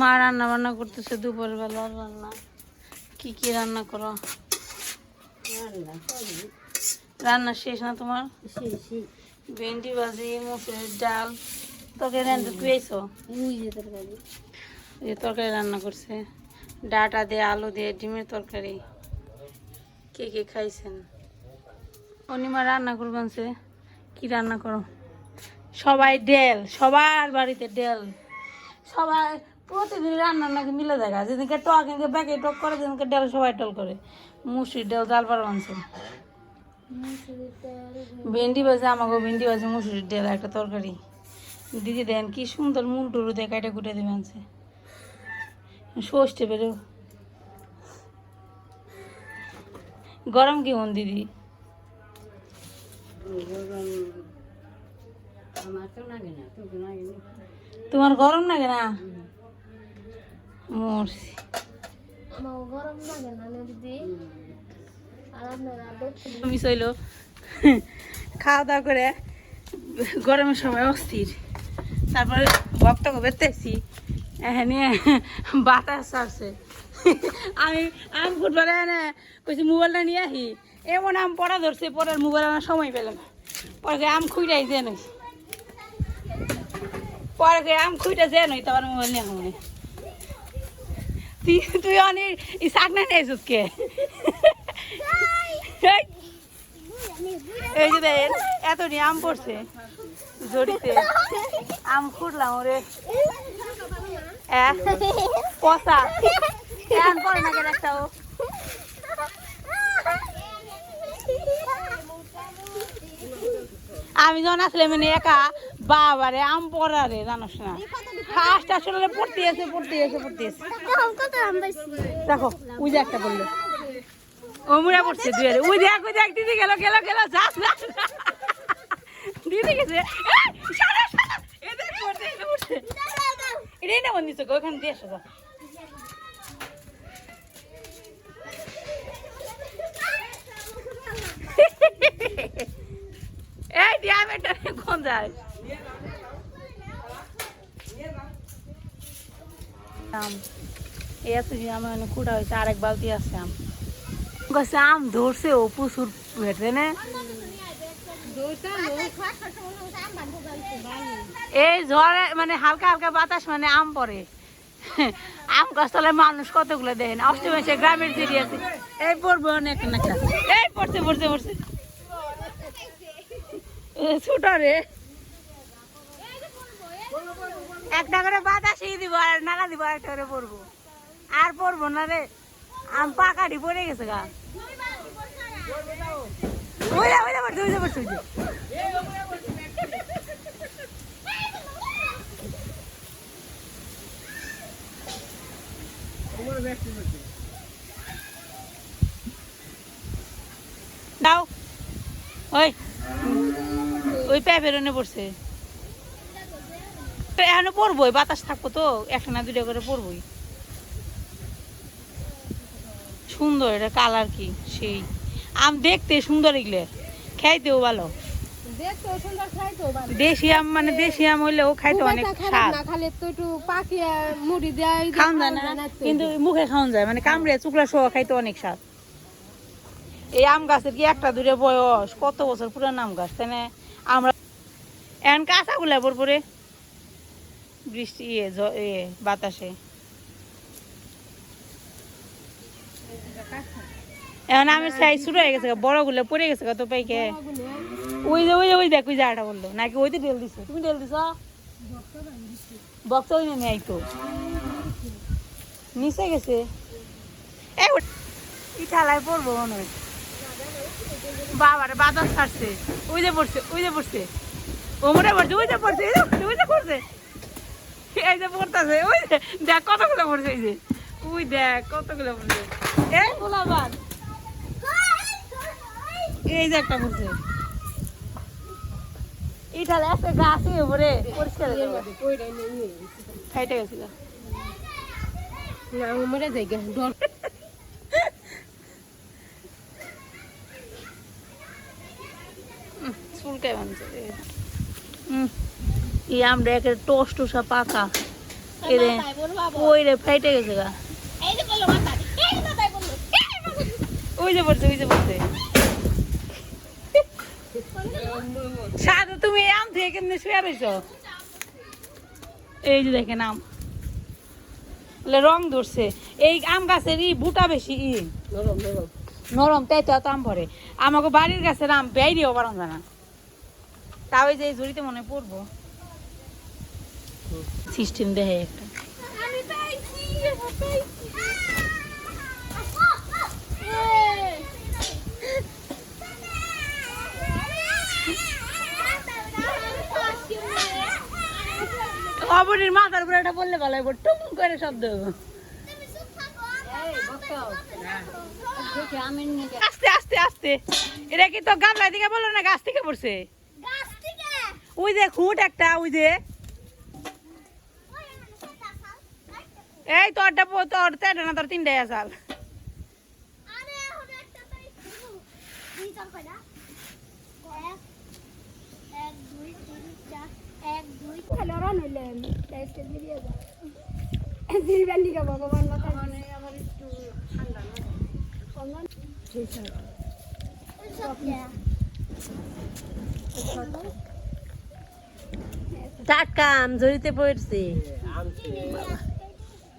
মা রান্না বান্না করতেছে দুপুর বেলার রান্না কি কি রান্না করো? রান্না শেষ না তোমার? ভেন্ডি ভাজি মুসুরির ডাল। তরকারি রান্না পেয়েছ? এই তরকারি রান্না করছে। ডাটা দিয়ে আলু দিয়ে ডিমের তরকারি। কে কে খাইছেন? অনিমা রান্না করবেন সে কি রান্না করো? সবাই ডেল সবার বাড়িতে ডেল। সবাই প্রতিদিন রান্না নাকি মিলে দেখা যেদিনকে টক এদিনকে ব্যাগে টক করে যেদিনকে ডেল সবাই টল করে। মুসুর ডেল জাল পার বানছে ভেন্ডি ভাজে আমাকে ভেন্ডি ভাজে মুসুরির ডেল একটা তরকারি। দিদি দেন কি সুন্দর মুল টুরু দিয়ে কাটা কুটে দেবে আনছে। ষষ্ঠে বেরো। গরম কেমন দিদি? তোমার গরম লাগে না? মরছি। মিস হইল খাওয়া দাওয়া করে গরমের সময় অস্থির। তারপরে ভক্তকে বেরতেছি। এখানে বাতাস ছাড়ছে আমি আম ফুটবলে এনে কইছি মোবাইলটা নিয়ে আহি। এমন আম পড়া ধরছে পড়ার মোবাইল আমার সময় পেলাম না। পরে আম খুঁড়াই যে নই পরে আম খুঁড়া যে নই তোমার মোবাইল নিয়ে তুই তুই অনেক শাক না নিয়েছিস কে? এই, যে দেখ এত নি আম পড়ছে জড়িতে আম খুঁড়লাম ওরে। পচা। এখন পড়ে না একটাও আমি যখন আসলে মানে একা বাবারে আম পড়ারে জানোস না। ফার্স্ট আসলে পড়তে এসে পড়তে এসে পড়তে এসে। দেখো ওই যে একটা বলল। ও মুড়া পড়ছে দুই ওই দেখ ওই দেখ দিদি গেল গেল গেল যা যা, যা। দিদি গেছে। এই। এটাই না ওখানে দিয়ে এসো ডিয়ামেটা কোন যায় আম। এই হয়েছে, আরেক বালতি আছে আম। আম ধরছে এই মানে হালকা হালকা বাতাস মানে আম পড়ে। আম গাছ তলায় মানুষ কতগুলো দেখেন অষ্টম এসে গ্রামের দিদি আছে। এই পড়বে অনেক এই পড়ছে পড়ছে পড়ছে। ছোট রে। একটা করে বাতাস দিব আর নালা দিব আর একটা করে পড়ব আর পড়ব না রে। আম পাকাটি পড়ে গেছে গা। পড়ছে দাও। ওই। ওই প্যাপের ওনে পড়ছে। এখনও পড়বই বাতাস থাকব তো একটা না দুটা করে পড়বই। সুন্দর এটা কালার কি সেই। আম দেখতে সুন্দর এগুলো খাইতেও ভালো। দেশি আম মানে দেশি আম খাইতে অনেক স্বাদ। যায় না কিন্তু মুখে খাওয়ান যায় মানে কামড়ে চুকলা সহ খাইতে অনেক স্বাদ। এই আম গাছের কি একটা দূরে বয়স কত বছর পুরান আম গাছ তাই না? আমরা এখন কাঁচা গুলা পরে বৃষ্টি ইয়ে ইয়ে বাতাসে। এখন আমের সাইজ শুরু হয়ে গেছে গা, বড়গুলো পড়ে গেছে কত পাইকে ওই যে ওই যে ওই দেখ ওই জায়গাটা বলল নাকি ওই তো ডেল দিছে। তুমি ডেল দিছ? বক্স ওই নেই তো নিচে গেছে। এই ওঠ- পড়ব মনে হয়। বাবারে বাতাস ছাড়ছে। ওই যে পড়ছে ওই যে পড়ছে। ওমরে পড়ছে ওই যে পড়ছে ওই যে পড়ছে। এই যে পড়তাছে ওই দেখ কতগুলো পড়ছে এই যে। ওই দেখ কতগুলো পড়ছে। এই গোলাবাদ এই যে একটা পড়ছে। এই ঠালে একটা গাছে উপরে পরিষ্কার খাইতে গেছিল। মরে যাই গে ডর। চুলকাই বানছে ই আমরা একের টোস টোসা পাকা। এই রে ওই রে ফাইটে গেছে গা। ওই যে পড়ছে ওই যে পড়ছে তুমি আম থেকে কেমনে শুয়ে রইছ? এই যে দেখেন আম। বলে রং ধরছে। এই আম গাছের ই বুটা বেশি ই। নরম তাই তো এত আম ভরে আমাকে বাড়ির গাছের আম বেরিয়েও পারম না। তাও এই যে এই ঝুড়িতে মনে পড়ব। সিস্টেম একটা। অবনীর মাথার উপরে একটা বললে ভালো হইব টুম করে শব্দ আস্তে আস্তে আস্তে। এটা কি তো গামলা দিকে বলল না গাছ থেকে পড়ছে? ওই যে খুঁট একটা ওই যে এই তোরটা পো- তোর তেরো না তোর তিনটাই আসাল টাটকা আম জড়িতে পড়ছে।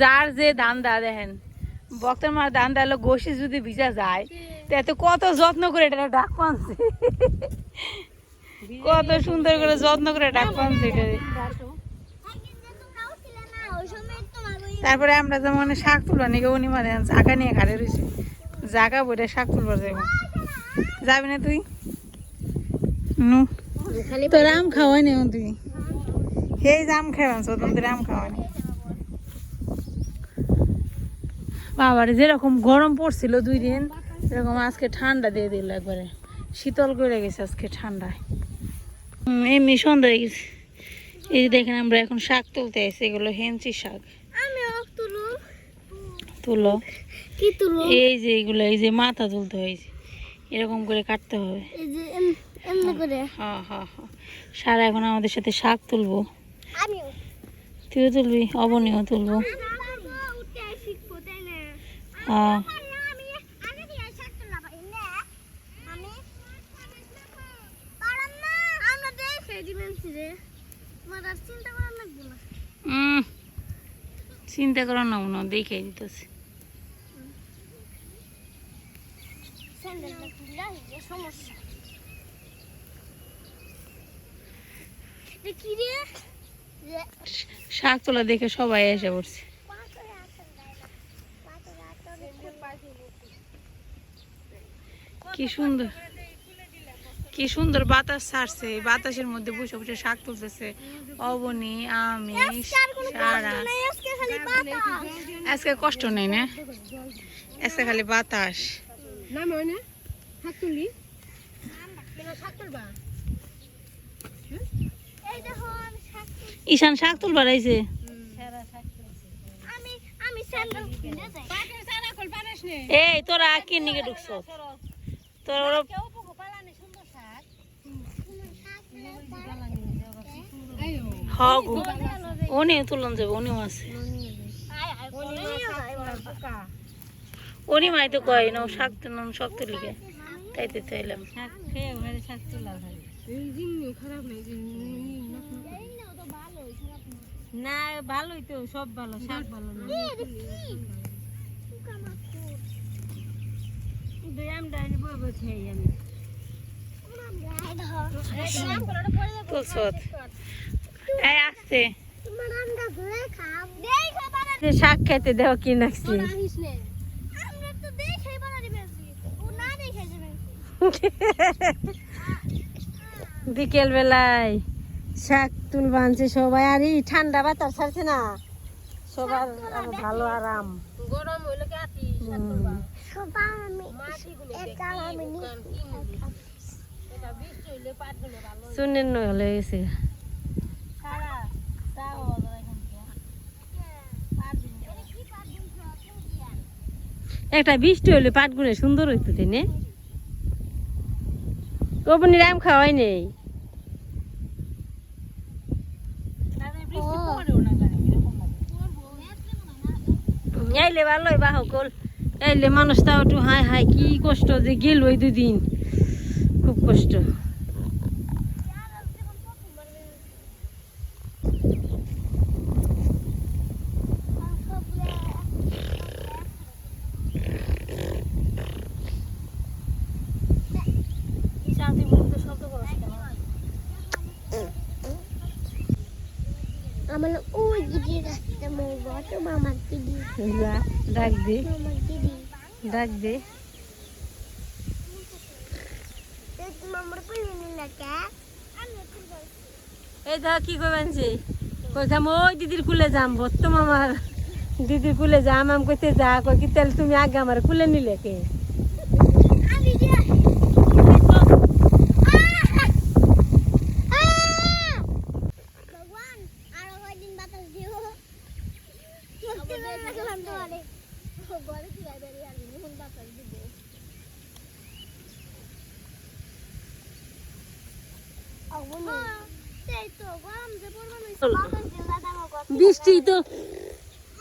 যার যে ধান দা দেখেন, বক্তার মার ধান দালো গোসি যদি ভিজা যায়, তে এত কত যত্ন করে এটা ডাক পানছে কত সুন্দর করে যত্ন করে ডাক পানছে এটা। তারপরে আমরা যেমন শাক তুলবা, নাকি উনি মানে জাগা নিয়ে ঘাড়ে রয়েছে। জাগা বইটা শাক তুলবার যাব যাবি না তুই? নু, তোর আম খাওয়াই নি তুই। হে আম খাওয়ান তোদের আম খাওয়ানি বাবারে যেরকম গরম পড়ছিল দুই দিন এরকম আজকে ঠান্ডা দিয়ে দিল একবারে। শীতল করে গেছে আজকে ঠান্ডায়। এমনি সন্ধ্যা হয়ে গেছে এই যে দেখেন আমরা এখন শাক তুলতে এসে এগুলো হেঞ্চি শাক। তুলো। কি তুলো? এই যে এগুলো এই যে মাথা তুলতে হয়েছে এরকম করে কাটতে হবে। এই যে এম- এমনি করে। হ্যাঁ হ্যাঁ হ্যাঁ। সারা এখন আমাদের সাথে শাক তুলবো। তুইও তুলবি অবনীও তুলবো। হ্যাঁ চিন্তা করার লাগবে না। দেখে দিতেছে। সমস্যা। কি রে রে। শাক তোলা দেখে সবাই এসে পড়ছে। কি সুন্দর। কি সুন্দর বাতাস ছাড়ছে এই বাতাসের মধ্যে বসে বসে শাক তুলতেছে। অবনী আমি সারা। আজকে খালি বাতাস আজকে কষ্ট নেই না? আজকে খালি বাতাস। না? এই দেখো। ঈশান শাক তুল আইছে আমি আমি স্যান্ডেল কিনে যাই এই তোরা কে নিকে ঢুকছ? তোর উনিও তুলন যাবে উনিও আছে। উনি মাই তো কয় না শাক তুলন সব তুলিকে তাই তো চাইলাম এই জিনিস খারাপ নাই না ভালোই তো সব ভালো শাক ভালো না। শাক খেতে দেওয়া কি নাকছি বিকেল বেলায় শাক তুল বানছে সবাই আর এই ঠান্ডা বাতাস ছাড়ছে না। সবার ভালো আরাম। গরম হইলে কি আতি হুম। সবাই আমি মাটিগুলো এটা আমি নি এটা বৃষ্টি হইলে পাটগুলো ভালো শূন্যের নয় হলে গেছে। একটা বৃষ্টি হলে পাটগুলো সুন্দর হইতো তাই না? গোপনীর আম খাওয়াই নেই বৃষ্টি পড়েও না জানি কীরকম লাগে আইলে ভালোই বা সকল। আইলে মানুষ তাও একটু হাই হাই কি কষ্ট যে গেল ওই দুদিন। খুব কষ্ট। আমার যা, দে দে এই ধর কি করবানছে কই খাম ওই দিদির কুলে যাম বর্তম আমার দিদির কুলে যাম আম যা কই কি তুমি আগে আমার কুলে নিলে কে আমি যে ভগবান আরও কয়দিন বাতাস দিও মুক্তি পেয়ে রাখলাম তোমারে বলে কি গাড়ি বেরিয়ে আসবি এখন বাতাস দিব সেই তো গরম যে পড়বে না বাতাস দিয়ে দাদা আমার বৃষ্টি তো।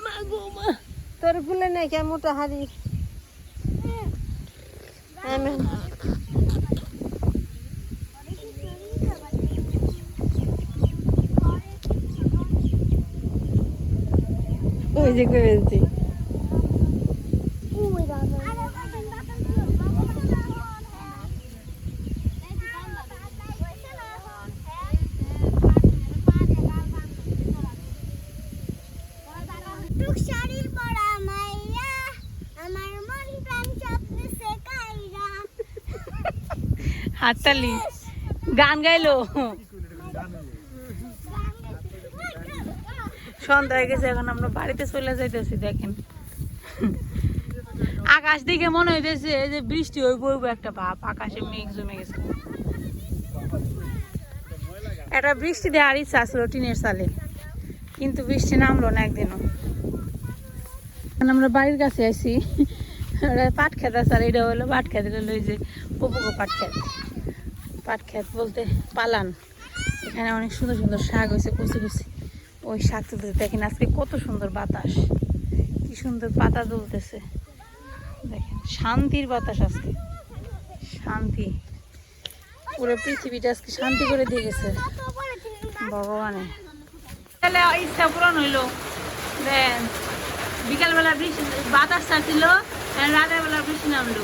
মা গো মা। তোর কুলে নেই কে মোটা হারি ওই যে কইছি শাড়ির পরা মাইয়া আমার মন প্রাণ স্বপ্নে সে কাইরা হাততালি। গান গাইলো? সন্ধ্যা হয়ে গেছে, এখন আমরা বাড়িতে চলে যাইতেছি, দেখেন। আকাশ দিকে মনে হইতেছে যে বৃষ্টি হইব হইব একটা ভাব আকাশে মেঘ জমে গেছে। একটা বৃষ্টি দেওয়ার ইচ্ছা আসলো টিনের সালে কিন্তু বৃষ্টি নামলো না একদিনও। আমরা বাড়ির কাছে আসি পাট খেত আছে এটা হলো পাট খেত হলো যে উপকো পাট খেত। পাট খেত বলতে পালান। এখানে অনেক সুন্দর সুন্দর শাক হয়েছে, কুচি কুচি। ওই শাক তুলতে দেখেন আজকে কত সুন্দর বাতাস। কি সুন্দর পাতা দুলতেছে। দেখেন, শান্তির বাতাস আজকে। শান্তি। পুরো পৃথিবীটা আজকে শান্তি করে দিয়ে গেছে। ভগবানে। তাহলে ইচ্ছা পূরণ হইল। দেন, বিকালবেলা বৃষ্টি বাতাস চাচ্ছিল রাতের বেলা বৃষ্টি নামলো।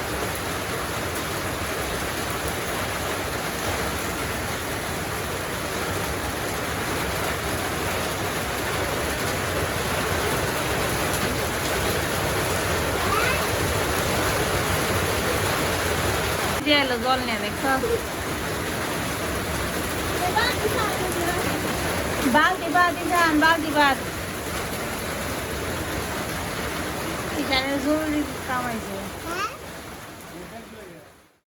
এলো জল নিয়ে দেখো বালতি বালতি যান বালতি বাদ এখানে জরুরি কামাইছে